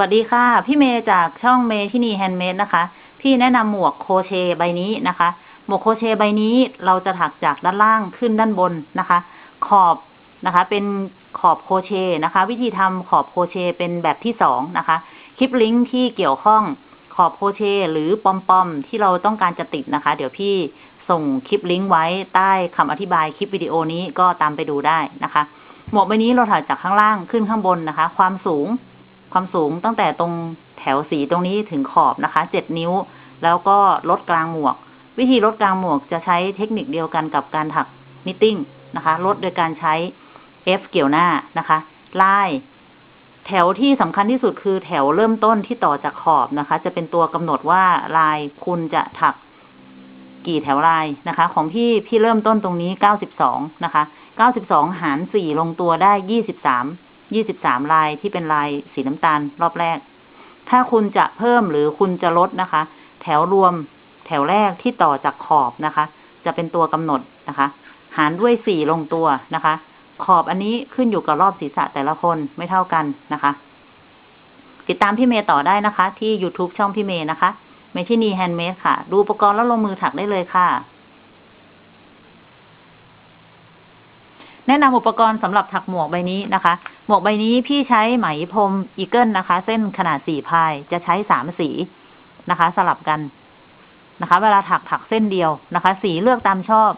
วัสดีค่ะ พี่เมย์จากช่องเมที่นีแฮนด์เมดนะคะ พี่แนะนำหมวกโครเชต์ใบนี้นะคะ หมวกโครเชต์ใบนี้เราจะถักจากด้านล่างขึ้นด้านบนนะคะ ขอบนะคะ เป็นขอบโครเชต์นะคะ วิธีทำขอบโครเชต์เป็นแบบที่สองนะคะ คลิปลิงก์ที่เกี่ยวข้องขอบโครเชต์หรือปอมปอมที่เราต้องการจะติดนะคะ เดี๋ยวพี่ส่งคลิปลิงก์ไว้ใต้คำอธิบายคลิปวิดีโอนี้ก็ตามไปดูได้นะคะ หมวกใบนี้เราถักจากข้างล่างขึ้นข้างบนนะคะ ความสูง ความสูงตั้งแต่ตรงแถวสีตรงนี้ถึงขอบนะคะเจ็ดนิ้ว แล้วก็ลดกลางหมวก วิธีลดกลางหมวกจะใช้เทคนิคเดียวกันกับการถักนิตติ้งนะคะลดโดยการใช้ F เกี่ยวหน้านะคะลายแถวที่สำคัญที่สุดคือแถวเริ่มต้นที่ต่อจากขอบนะคะ จะเป็นตัวกำหนดว่าลายคุณจะถักกี่แถวลายนะคะ ของพี่พี่เริ่มต้นตรงนี้เก้าสิบสองนะคะเก้าสิบสองหารสี่ลงตัวได้ยี่สิบสาม ยี่สิบสามลายที่เป็นลายสีน้ำตาลรอบแรก ถ้าคุณจะเพิ่มหรือคุณจะลดนะคะ แถวรวมแถวแรกที่ต่อจากขอบนะคะ จะเป็นตัวกำหนดนะคะ หารด้วยสี่ลงตัวนะคะ ขอบอันนี้ขึ้นอยู่กับรอบศีรษะแต่ละคนไม่เท่ากันนะคะ ติดตามพี่เมย์ต่อได้นะคะ ที่ YouTube ช่องพี่เมย์นะคะเมชินีแฮนด์เมดค่ะ ดูอุปกรณ์แล้วลงมือถักได้เลยค่ะ แนะนำอุปกรณ์สำหรับถักหมวกใบนี้นะคะ หมวกใบนี้พี่ใช้ไหมพรมอีเกิลนะคะ เส้นขนาดสี่พายจะใช้สามสีนะคะ สลับกันนะคะ เวลาถักถักเส้นเดียวนะคะ สีเลือกตามชอบ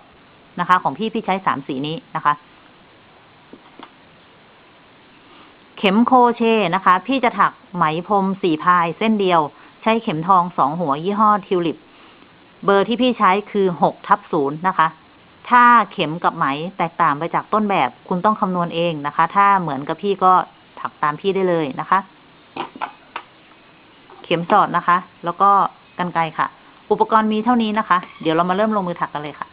นะคะ ของพี่พี่ใช้สามสีนี้นะคะ เข็มโคเชนะคะ พี่จะถักไหมพรมสี่พายเส้นเดียว ใช้เข็มทองสองหัวยี่ห้อทิวลิป เบอร์ที่พี่ใช้คือหกทับศูนย์นะคะ ถ้าเข็มกับไหมแตกต่างไปจากต้นแบบ คุณต้องคำนวณเองนะคะ ถ้าเหมือนกับพี่ก็ถักตามพี่ได้เลยนะคะ เข็มสอดนะคะ แล้วก็กันไกรค่ะ อุปกรณ์มีเท่านี้นะคะ เดี๋ยวเรามาเริ่มลงมือถักกันเลยค่ะ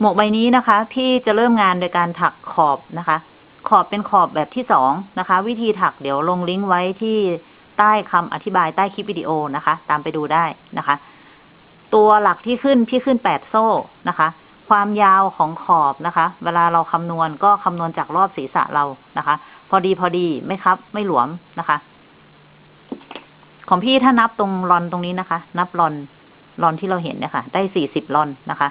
หมวกใบนี้นะคะ พี่จะเริ่มงานโดยการถักขอบนะคะ ขอบเป็นขอบแบบที่สองนะคะ วิธีถักเดี๋ยวลงลิงก์ไว้ที่ ใต้คำอธิบายใต้คลิปวิดีโอนะคะ ตามไปดูได้นะคะ ตัวหลักที่ขึ้นพี่ขึ้นแปดโซ่นะคะ ความยาวของขอบนะคะ เวลาเราคำนวณก็คำนวณจากรอบศีรษะเรานะคะ พอดีพอดีไม่ครับ ไม่หลวมนะคะ ของพี่ถ้านับตรงรอนตรงนี้นะคะ นับรอนรอนที่เราเห็นเนี่ยค่ะ ได้สี่สิบรอนนะคะ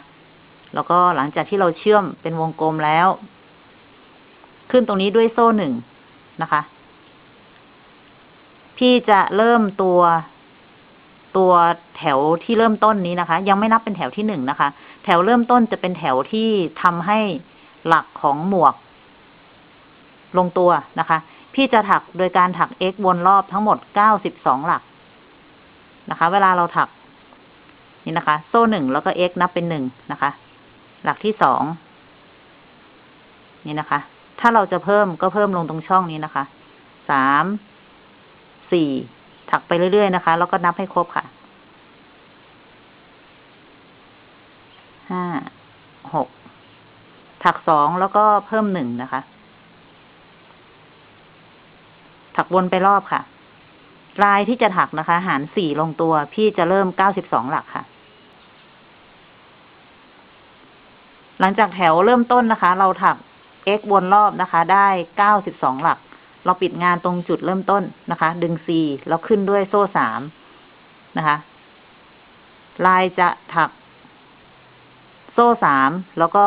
แล้วก็หลังจากที่เราเชื่อมเป็นวงกลมแล้ว ขึ้นตรงนี้ด้วยโซ่หนึ่งนะคะ พี่จะเริ่มตัวตัวแถวที่เริ่มต้นนี้นะคะ ยังไม่นับเป็นแถวที่หนึ่งนะคะ แถวเริ่มต้นจะเป็นแถวที่ทำให้หลักของหมวก ลงตัวนะคะ พี่จะถักโดยการถัก x วนรอบทั้งหมดเก้าสิบสองหลักนะคะ เวลาเราถัก นี่นะคะ โซ่หนึ่งแล้วก็ x นับเป็นหนึ่งนะคะ หลักที่สองนี่นะคะ ถ้าเราจะเพิ่มก็เพิ่มลงตรงช่องนี้นะคะ สาม สี่ถักไปเรื่อยๆนะคะ แล้วก็นับให้ครบค่ะห้าหกถักสองแล้วก็เพิ่มหนึ่งนะคะ ถักวนไปรอบค่ะ ลายที่จะถักนะคะ หารสี่ลงตัว พี่จะเริ่มเก้าสิบสองหลักค่ะ หลังจากแถวเริ่มต้นนะคะ เราถัก x วนรอบนะคะ ได้เก้าสิบสองหลัก เราปิดงานตรงจุดเริ่มต้นนะคะ ดึง C แล้วขึ้นด้วยโซ่สามนะคะ ลายจะถัก โซ่สามแล้วก็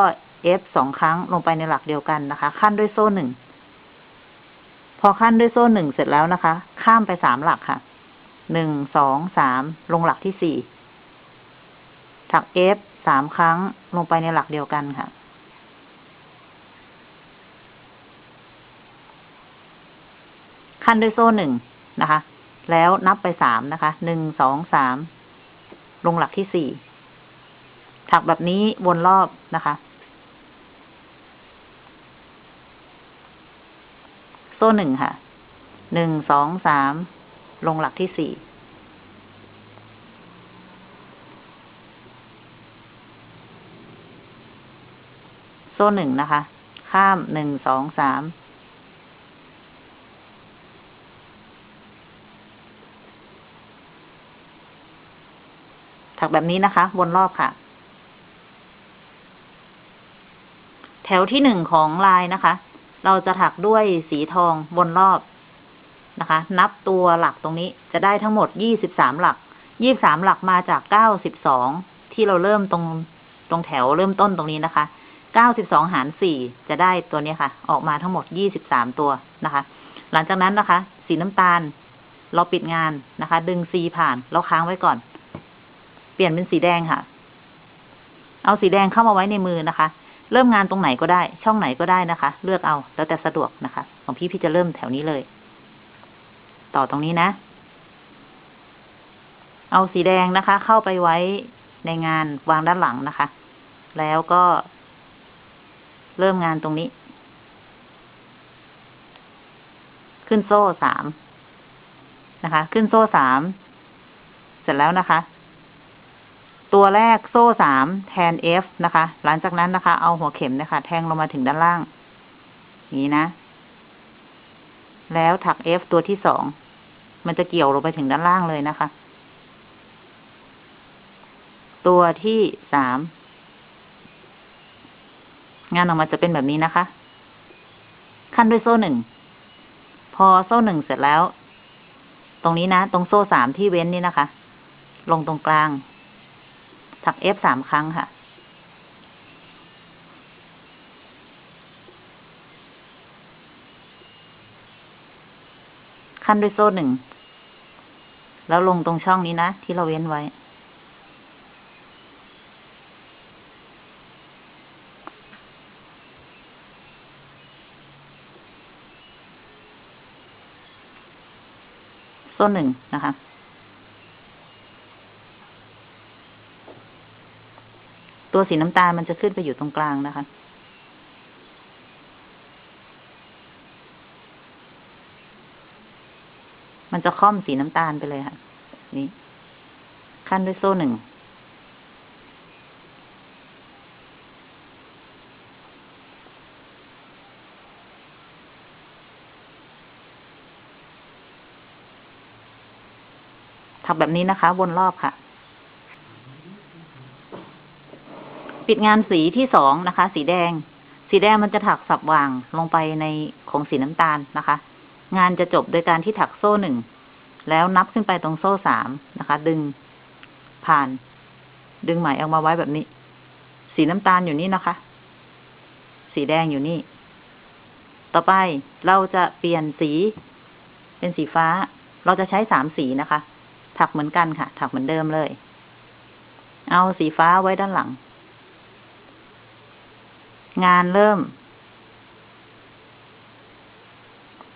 F สองครั้งลงไปในหลักเดียวกันนะคะ ขั้นด้วยโซ่หนึ่ง พอขั้นด้วยโซ่หนึ่งเสร็จแล้วนะคะ ข้ามไปสามหลักค่ะ หนึ่ง สอง สาม ลงหลักที่สี่ ถัก F สามครั้งลงไปในหลักเดียวกันค่ะ นด้วยโซ่หนึ่งนะคะ แล้วนับไปสามนะคะ หนึ่ง สอง สาม ลงหลักที่สี่ ถักแบบนี้วนรอบนะคะ โซ่หนึ่งค่ะ หนึ่ง สอง สาม ลงหลักที่สี่โซ่หนึ่งนะคะ ข้ามหนึ่งสองสาม ถักแบบนี้นะคะ วนรอบค่ะ แถวที่หนึ่งของลายนะคะ เราจะถักด้วยสีทองบนรอบนะคะ นับตัวหลักตรงนี้จะได้ทั้งหมดยี่สิบสามหลักยี่สามหลักมาจากเก้าสิบสองที่เราเริ่มตรงตรงแถวเริ่มต้นตรงนี้นะคะเก้าสิบสองหารสี่จะได้ตัวนี้ค่ะ ออกมาทั้งหมดยี่สิบสามตัวนะคะ หลังจากนั้นนะคะ สีน้ำตาล เราปิดงานนะคะ ดึงซีผ่าน เราค้างไว้ก่อน เปลี่ยนเป็นสีแดงค่ะ เอาสีแดงเข้ามาไว้ในมือนะคะ เริ่มงานตรงไหนก็ได้ ช่องไหนก็ได้นะคะ เลือกเอาแล้วแต่สะดวกนะคะ ของพี่พี่จะเริ่มแถวนี้เลย ต่อตรงนี้นะ เอาสีแดงนะคะ เข้าไปไว้ในงานวางด้านหลังนะคะ แล้วก็ เริ่มงานตรงนี้ ขึ้นโซ่สามนะคะ ขึ้นโซ่สาม เสร็จแล้วนะคะ ตัวแรกโซ่สามแทน F นะคะ หลังจากนั้นนะคะ เอาหัวเข็มนะคะ แทงลงมาถึงด้านล่าง นี้นะ แล้วถัก F ตัวที่สอง มันจะเกี่ยวลงไปถึงด้านล่างเลยนะคะ ตัวที่สาม งานออกมาจะเป็นแบบนี้นะคะ ขั้นด้วยโซ่หนึ่ง พอโซ่หนึ่งเสร็จแล้ว ตรงนี้นะ ตรงโซ่สามที่เว้นนี่นะคะ ลงตรงกลาง ถัก F สามครั้งค่ะ ขั้นด้วยโซ่หนึ่ง แล้วลงตรงช่องนี้นะ ที่เราเว้นไว้ โซ่หนึ่งนะคะ ตัวสีน้ำตาลมันจะขึ้นไปอยู่ตรงกลางนะคะ มันจะค่อมสีน้ำตาลไปเลยค่ะ นี่ ขั้นด้วยโซ่หนึ่งถักแบบนี้นะคะ วนรอบค่ะิดงานสีที่สองนะคะ สีแดง สีแดงมันจะถักสับวางลงไปในของสีน้ำตาลนะคะ งานจะจบโดยการที่ถักโซ่หนึ่งแล้วนับขึ้นไปตรงโซ่สามนะคะ ดึงผ่าน ดึงไหมออกมาไว้แบบนี้ สีน้ำตาลอยู่นี่นะคะ สีแดงอยู่นี่ ต่อไปเราจะเปลี่ยนสี เป็นสีฟ้า เราจะใช้สามสีนะคะ ถักเหมือนกันค่ะ ถักเหมือนเดิมเลย เอาสีฟ้าไว้ด้านหลัง งานเริ่ม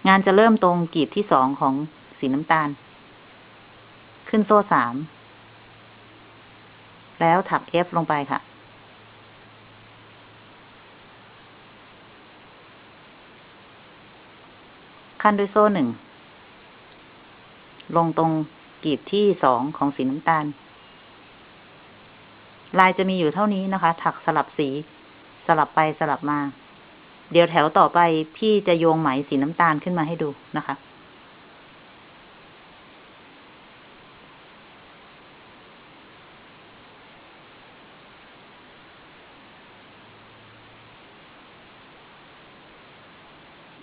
งานจะเริ่มตรงกีบที่สองของสีน้ำตาล ขึ้นโซ่สาม แล้วถัก F ลงไปค่ะ ขั้นด้วยโซ่หนึ่ง ลงตรงกีบที่สองของสีน้ำตาล ลายจะมีอยู่เท่านี้นะคะ ถักสลับสี สลับไปสลับมา เดี๋ยวแถวต่อไปพี่จะโยงไหมสีน้ำตาลขึ้นมาให้ดูนะคะ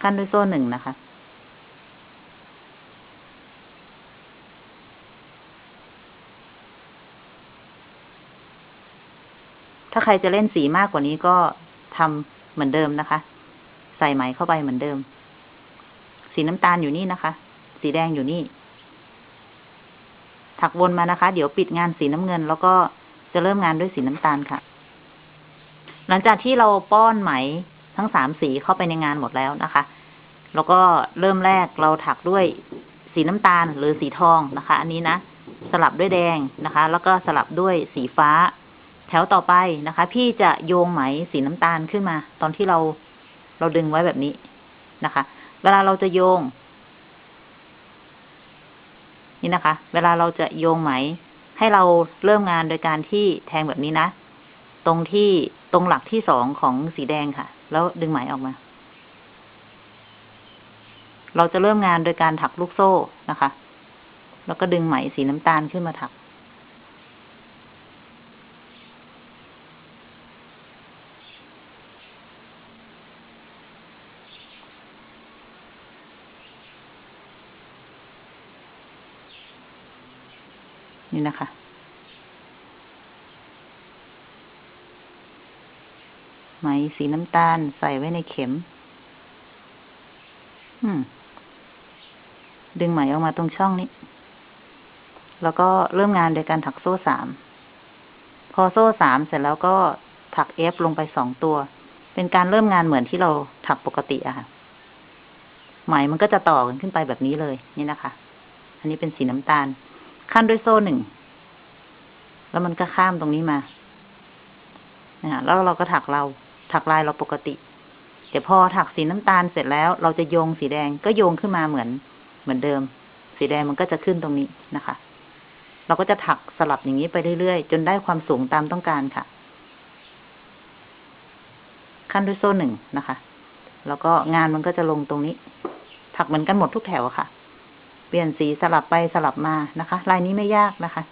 ขั้นด้วยโซ่หนึ่งนะคะ ใครจะเล่นสีมากกว่านี้ก็ทำเหมือนเดิมนะคะ ใส่ไหมเข้าไปเหมือนเดิม สีน้ำตาลอยู่นี่นะคะ สีแดงอยู่นี่ ถักวนมานะคะ เดี๋ยวปิดงานสีน้ำเงิน แล้วก็จะเริ่มงานด้วยสีน้ำตาลค่ะ หลังจากที่เราป้อนไหมทั้งสามสีเข้าไปในงานหมดแล้วนะคะ แล้วก็เริ่มแรกเราถักด้วยสีน้ำตาลหรือสีทองนะคะ อันนี้นะ สลับด้วยแดงนะคะ แล้วก็สลับด้วยสีฟ้า แถวต่อไปนะคะ พี่จะโยงไหมสีน้ำตาลขึ้นมา ตอนที่เราเราดึงไว้แบบนี้นะคะ เวลาเราจะโยง นี่นะคะ เวลาเราจะโยงไหม ให้เราเริ่มงานโดยการที่แทงแบบนี้นะ ตรงที่ตรงหลักที่สองของสีแดงค่ะ แล้วดึงไหมออกมา เราจะเริ่มงานโดยการถักลูกโซ่นะคะ แล้วก็ดึงไหมสีน้ำตาลขึ้นมาถัก นี่นะคะ ไหมสีน้ำตาลใส่ไว้ในเข็ม อืม ดึงไหมออกมาตรงช่องนี้ แล้วก็เริ่มงานโดยการถักโซ่สาม พอโซ่สามเสร็จแล้วก็ถักเอฟลงไปสองตัว เป็นการเริ่มงานเหมือนที่เราถักปกติอะค่ะ ไหมมันก็จะต่อกันขึ้นไปแบบนี้เลย นี่นะคะ อันนี้เป็นสีน้ำตาล ขั้นด้วยโซ่หนึ่ง แล้วมันก็ข้ามตรงนี้มานะแล้วเราก็ถักเรา ถักลายเราปกติ เดี๋ยวพอถักสีน้ำตาลเสร็จแล้ว เราจะโยงสีแดงก็โยงขึ้นมาเหมือน เหมือนเดิม สีแดงมันก็จะขึ้นตรงนี้นะคะ เราก็จะถักสลับอย่างนี้ไปเรื่อยๆ จนได้ความสูงตามต้องการค่ะ ขั้นด้วยโซ่หนึ่งนะคะ แล้วก็งานมันก็จะลงตรงนี้ ถักเหมือนกันหมดทุกแถวค่ะ ปลี่ยนสีสลับไปสลับมานะคะ ลายนี้ไม่ยากนะคะ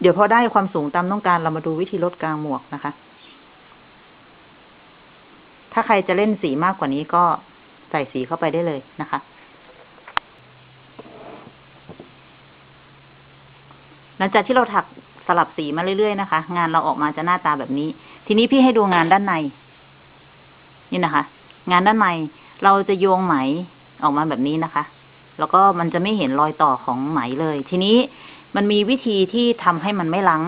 เดี๋ยวพอได้ความสูงตามต้องการเรามาดูวิธีลดกลางหมวกนะคะ ถ้าใครจะเล่นสีมากกว่านี้ก็ใส่สีเข้าไปได้เลยนะคะ หลังจากที่เราถักสลับสีมาเรื่อยๆนะคะ งานเราออกมาจะหน้าตาแบบนี้ ทีนี้พี่ให้ดูงานด้านใน นี่นะคะ งานด้านใน เราจะโยงไหมออกมาแบบนี้นะคะ แล้วก็มันจะไม่เห็นรอยต่อของไหมเลย ทีนี้มันมีวิธีที่ทำให้มันไม่ลัง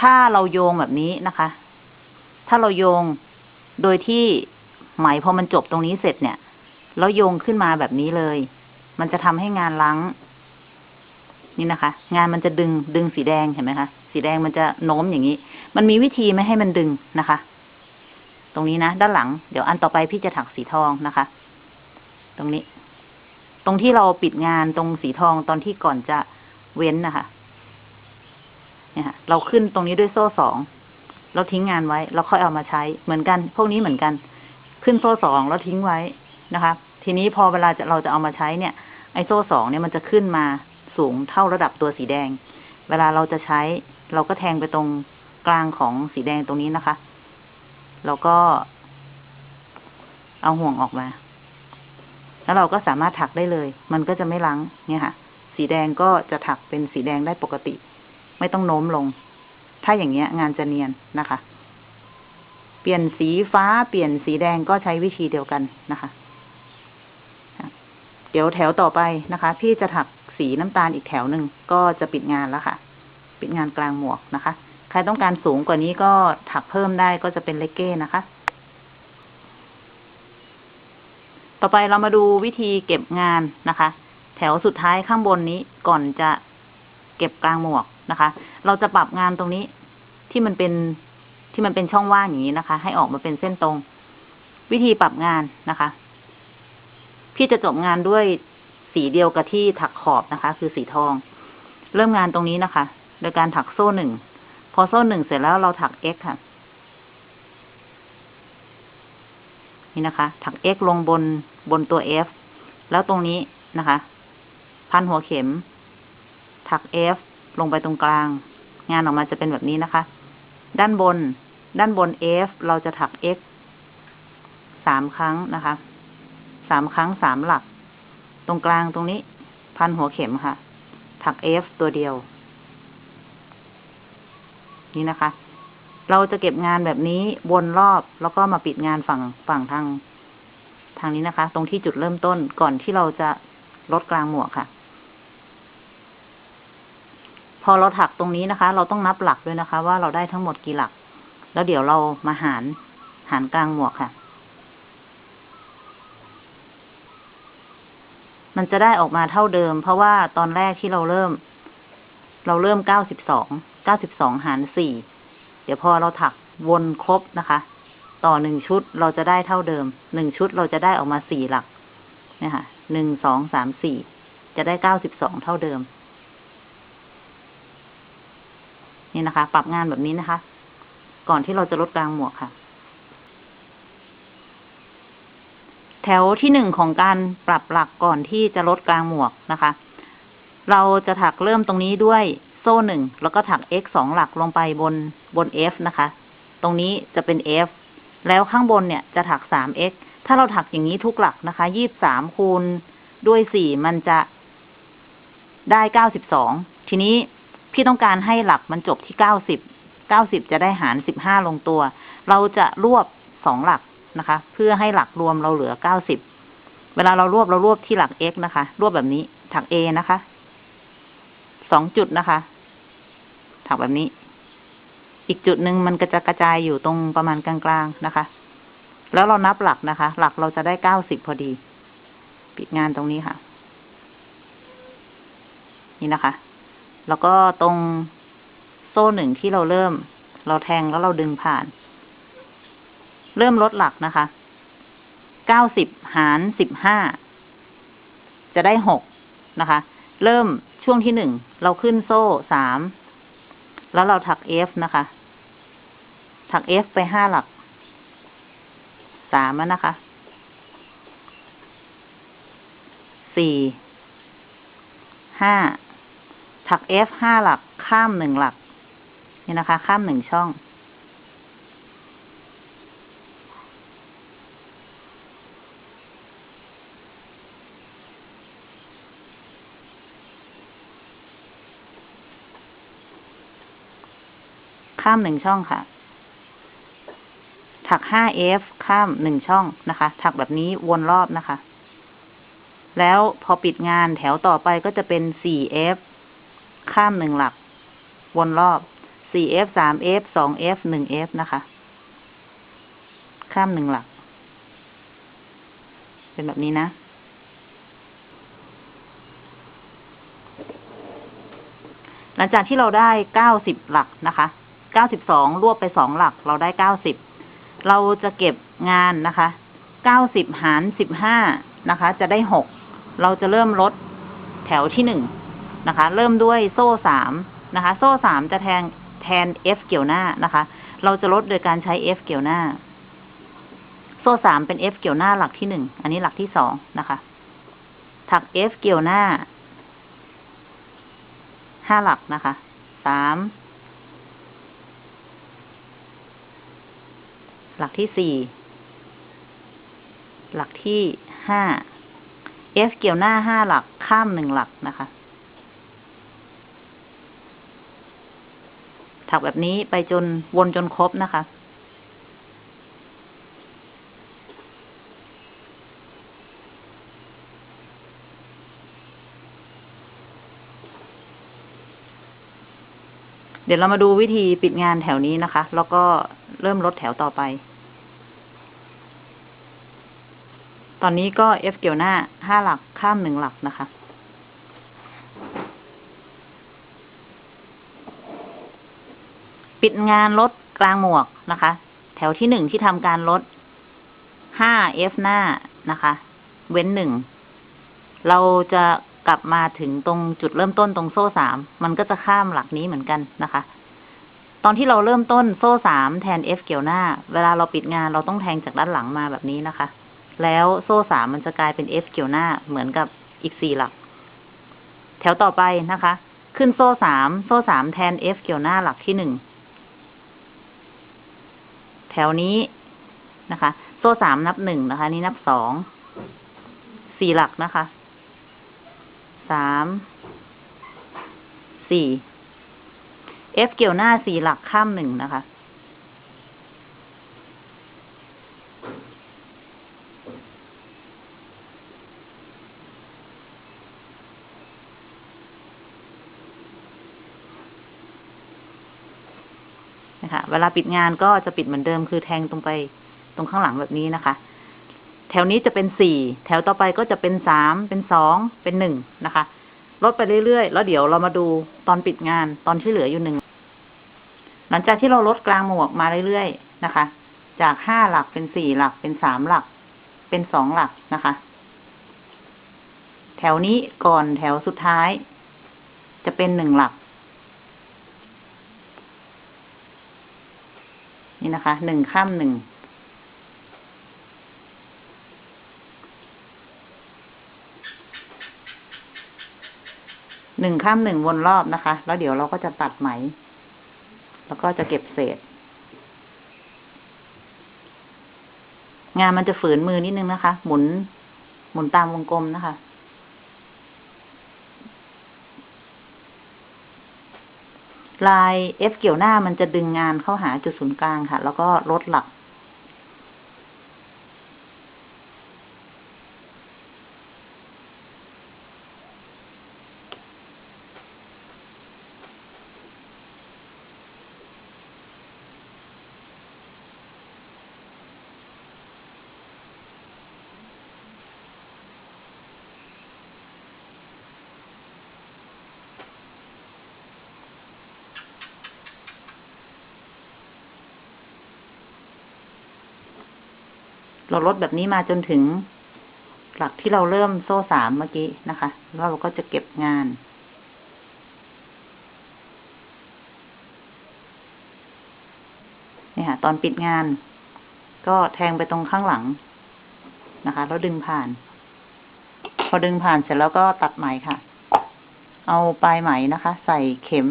ถ้าเราโยงแบบนี้นะคะ ถ้าเราโยงโดยที่ไหมพอมันจบตรงนี้เสร็จเนี่ย แล้วโยงขึ้นมาแบบนี้เลย มันจะทำให้งานลังนี่นะคะ งานมันจะดึงดึงสีแดงเห็นไหมคะ สีแดงมันจะโน้มอย่างนี้ มันมีวิธีไม่ให้มันดึงนะคะ ตรงนี้นะด้านหลัง เดี๋ยวอันต่อไปพี่จะถักสีทองนะคะ ตรงนี้ ตรงที่เราปิดงานตรงสีทองตอนที่ก่อนจะเว้นนะคะ เนี่ยค่ะเราขึ้นตรงนี้ด้วยโซ่สองเราทิ้งงานไว้แล้วค่อยเอามาใช้เหมือนกัน พวกนี้เหมือนกัน ขึ้นโซ่สองแล้วทิ้งไว้นะคะ ทีนี้พอเวลาจะเราจะเอามาใช้เนี่ย ไอโซ่สองเนี่ยมันจะขึ้นมาสูงเท่าระดับตัวสีแดง เวลาเราจะใช้ เราก็แทงไปตรงกลางของสีแดงตรงนี้นะคะ แล้วก็ เอาห่วงออกมา แล้วเราก็สามารถถักได้เลย มันก็จะไม่ลังเนี่ยค่ะ สีแดงก็จะถักเป็นสีแดงได้ปกติ ไม่ต้องโน้มลง ถ้าอย่างเงี้ย งานจะเนียนนะคะ เปลี่ยนสีฟ้าเปลี่ยนสีแดงก็ใช้วิธีเดียวกันนะคะเดี๋ยวแถวต่อไปนะคะ พี่จะถักสีน้ำตาลอีกแถวหนึ่งก็จะปิดงานแล้วค่ะ ปิดงานกลางหมวกนะคะ ใครต้องการสูงกว่านี้ก็ถักเพิ่มได้ก็จะเป็นเลกเก้นะคะ ต่อไปเรามาดูวิธีเก็บงานนะคะ แถวสุดท้ายข้างบนนี้ก่อนจะเก็บกลางหมวกนะคะ เราจะปรับงานตรงนี้ที่มันเป็นที่มันเป็นช่องว่างอย่างนี้นะคะ ให้ออกมาเป็นเส้นตรง วิธีปรับงานนะคะ พี่จะจบงานด้วยสีเดียวกับที่ถักขอบนะคะ คือสีทอง เริ่มงานตรงนี้นะคะ โดยการถักโซ่หนึ่ง อโซ่หนึ่งเสร็จแล้วเราถัก x ค่ะ นี่นะคะ ถัก x ลงบนบนตัว f แล้วตรงนี้นะคะ พันหัวเข็ม ถัก f ลงไปตรงกลาง งานออกมาจะเป็นแบบนี้นะคะ ด้านบน ด้านบน f เราจะถัก x สามครั้งนะคะสามครั้งสามหลัก ตรงกลางตรงนี้ พันหัวเข็มค่ะ ถัก f ตัวเดียว นี่นะคะ เราจะเก็บงานแบบนี้วนรอบแล้วก็มาปิดงานฝั่งฝั่งทาง ทางนี้นะคะ ตรงที่จุดเริ่มต้นก่อนที่เราจะลดกลางหมวกค่ะ พอเราถักตรงนี้นะคะ เราต้องนับหลักด้วยนะคะ ว่าเราได้ทั้งหมดกี่หลัก แล้วเดี๋ยวเรามาหารหารกลางหมวกค่ะ มันจะได้ออกมาเท่าเดิม เพราะว่าตอนแรกที่เราเริ่ม เราเริ่มเก้าสิบสอง ก้าสิบสองหารสี่เดี๋ยวพอเราถักวนครบนะคะ ต่อหนึ่งชุดเราจะได้เท่าเดิมหนึ่งชุดเราจะได้ออกมาสี่หลักเนี่ยค่ะหนึ่งสองสามสี่จะได้เก้าสิบสองเท่าเดิม นี่นะคะ ปรับงานแบบนี้นะคะ ก่อนที่เราจะลดกลางหมวกค่ะ แถวที่หนึ่งของการปรับหลักก่อนที่จะลดกลางหมวกนะคะ เราจะถักเริ่มตรงนี้ด้วย ซ่หนึ่งแล้วก็ถัก x สองหลักลงไปบนบน f นะคะ ตรงนี้จะเป็น f แล้วข้างบนเนี่ยจะถักสาม x ถ้าเราถักอย่างนี้ทุกหลักนะคะยี่สามคูณด้วยสี่มันจะได้เก้าสิบสองทีนี้พี่ต้องการให้หลักมันจบที่เก้าสิบเก้าสิบจะได้หารสิบห้าลงตัว เราจะรวบสองหลักนะคะ เพื่อให้หลักรวมเราเหลือเก้าสิบเวลาเรารวบเรารวบที่หลัก x นะคะ รวบแบบนี้ถัก a นะคะสองจุดนะคะ ถักแบบนี้ อีกจุดหนึ่งมันก็จะกระจายอยู่ตรงประมาณกลางๆนะคะ แล้วเรานับหลักนะคะ หลักเราจะได้เก้าสิบพอดี ปิดงานตรงนี้ค่ะ นี่นะคะ แล้วก็ตรงโซ่หนึ่งที่เราเริ่ม เราแทงแล้วเราดึงผ่าน เริ่มลดหลักนะคะเก้าสิบหารสิบห้าจะได้หกนะคะ เริ่มช่วงที่หนึ่งเราขึ้นโซ่สาม แล้วเราถัก F นะคะ ถัก F ไปห้าหลักสามนะคะสี่ห้าถัก F ห้าหลักข้ามหนึ่งหลัก นี่นะคะ ข้ามหนึ่งช่อง ข้ามหนึ่งช่องค่ะ ถัก 5F ข้ามหนึ่งช่องนะคะ ถักแบบนี้วนรอบนะคะ แล้วพอปิดงานแถวต่อไปก็จะเป็น 4F ข้ามหนึ่งหลัก วนรอบ 4F 3F 2F 1F นะคะ ข้ามหนึ่งหลัก เป็นแบบนี้นะหลังจากที่เราได้เก้าสิบหลักนะคะ ก้าสิบสองรวบไปสองหลัก เราได้เก้าสิบเราจะเก็บงานนะคะเก้าสิบหารสิบห้านะคะ จะได้หกเราจะเริ่มลดแถวที่หนึ่งนะคะ เริ่มด้วยโซ่สามนะคะ โซ่สามจะแทนแทน F เกี่ยวหน้านะคะ เราจะลดโดยการใช้ F เกี่ยวหน้า โซ่สามเป็น F เกี่ยวหน้าหลักที่หนึ่งอันนี้หลักที่สองนะคะ ถัก F เกี่ยวหน้าห้าหลักนะคะสาม หลักที่สี่ หลักที่ห้า F เกี่ยวหน้าห้าหลักข้ามหนึ่งหลักนะคะ ถักแบบนี้ไปจนวนจนครบนะคะ เดี๋ยวเรามาดูวิธีปิดงานแถวนี้นะคะ แล้วก็เริ่มลดแถวต่อไป ตอนนี้ก็ F เกี่ยวหน้าห้าหลักข้ามหนึ่งหลักนะคะ ปิดงานลดกลางหมวกนะคะ แถวที่หนึ่งที่ทำการลดห้า F หน้านะคะ เว้นหนึ่ง เราจะกลับมาถึงตรงจุดเริ่มต้นตรงโซ่สามมันก็จะข้ามหลักนี้เหมือนกันนะคะ ตอนที่เราเริ่มต้นโซ่สามแทน F เกี่ยวหน้า เวลาเราปิดงานเราต้องแทงจากด้านหลังมาแบบนี้นะคะ แล้วโซ่สามมันจะกลายเป็น F เกี่ยวหน้าเหมือนกับอีกสี่หลัก แถวต่อไปนะคะ ขึ้นโซ่สามโซ่สามแทน F เกี่ยวหน้าหลักที่หนึ่งแถวนี้นะคะ โซ่สามนับหนึ่งนะคะ นี่นับสองสี่หลักนะคะสามสี่ F เกี่ยวหน้าสี่หลักข้ามหนึ่งนะคะ นะคะ เว ลาปิดงานก็จะปิดเหมือนเดิม คือแทงตรงไปตรงข้างหลังแบบนี้นะคะ แถวนี้จะเป็นสี่แถวต่อไปก็จะเป็นสามเป็นสองเป็นหนึ่งนะคะลดไปเรื่อยๆ แล้วเดี๋ยวเรามาดูตอนปิดงานตอนที่เหลืออยู่หนึ่งหลังจากที่เราลดกลางหมวกมาเรื่อยๆนะคะ จากห้าหลักเป็นสี่หลักเป็นสามหลัก เป็นสองหลักนะคะ แถวนี้ก่อนแถวสุดท้าย จะเป็นหนึ่งหลัก นี่นะคะ หนึ่งข้ามหนึ่ง หนึ่งข้ามหนึ่งวนรอบนะคะ แล้วเดี๋ยวเราก็จะตัดไหม แล้วก็จะเก็บเศษ งานมันจะฝืนมือนิดนึงนะคะ หมุน หมุนตามวงกลมนะคะ ลาย F เกี่ยวหน้ามันจะดึงงานเข้าหาจุดศูนย์กลางค่ะ แล้วก็ลดหลัก เราลดแบบนี้มาจนถึง หลักที่เราเริ่มโซ่สามเมื่อกี้นะคะแล้วเราก็จะเก็บงานเนี่ยค่ะ ตอนปิดงาน ก็แทงไปตรงข้างหลังนะคะ แล้วดึงผ่าน พอดึงผ่านเสร็จแล้วก็ตัดไหมค่ะ เอาปลายไหมนะคะ ใส่เข็ม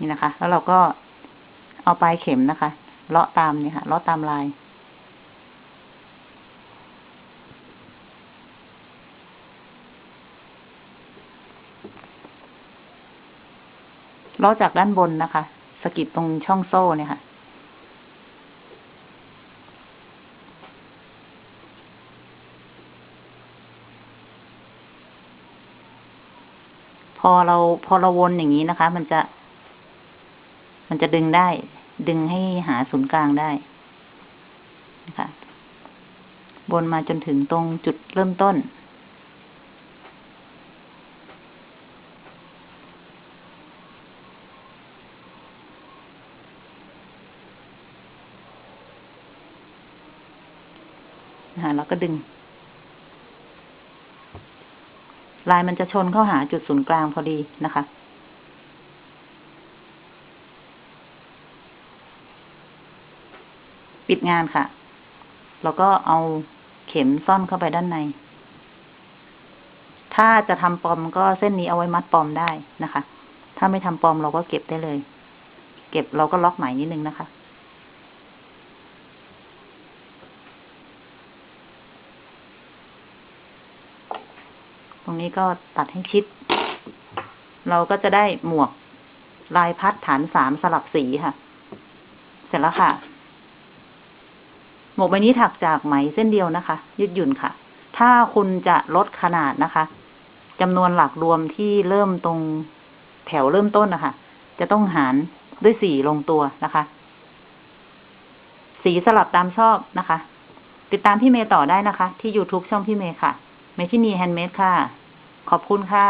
นี่นะคะ แล้วเราก็เอาปลายเข็มนะคะ เลาะตามนี่ค่ะ เลาะตามลาย เลาะจากด้านบนนะคะ สกิดตรงช่องโซ่เนี่ยค่ะพอเราพอเราวนอย่างนี้นะคะ มันจะ มันจะดึงได้ ดึงให้หาศูนย์กลางได้นะคะวนมาจนถึงตรงจุดเริ่มต้น นะคะแล้วก็ดึง ลายมันจะชนเข้าหาจุดศูนย์กลางพอดีนะคะ ปิดงานค่ะ แล้วก็เอาเข็มซ่อนเข้าไปด้านใน ถ้าจะทำปอมก็เส้นนี้เอาไว้มัดปอมได้นะคะ ถ้าไม่ทำปอมเราก็เก็บได้เลย เก็บเราก็ล็อกไหมนิดนึงนะคะตรงนี้ก็ตัดให้ชิด เราก็จะได้หมวกลายพัดฐานสามสลับสีค่ะ เสร็จแล้วค่ะ มวกใบนี้ถักจากไหมเส้นเดียวนะคะ ยืดหยุ่นค่ะ ถ้าคุณจะลดขนาดนะคะจำนวนหลักรวมที่เริ่มตรงแถวเริ่มต้นนะคะจะต้องหารด้วยสี่ลงตัวนะคะ สีสลับตามชอบนะคะ ติดตามพี่เมย์ต่อได้นะคะ ที่ YouTube ช่องพี่เมย์ค่ะ เมชินีแฮนด์เมดค่ะ ขอบคุณค่ะ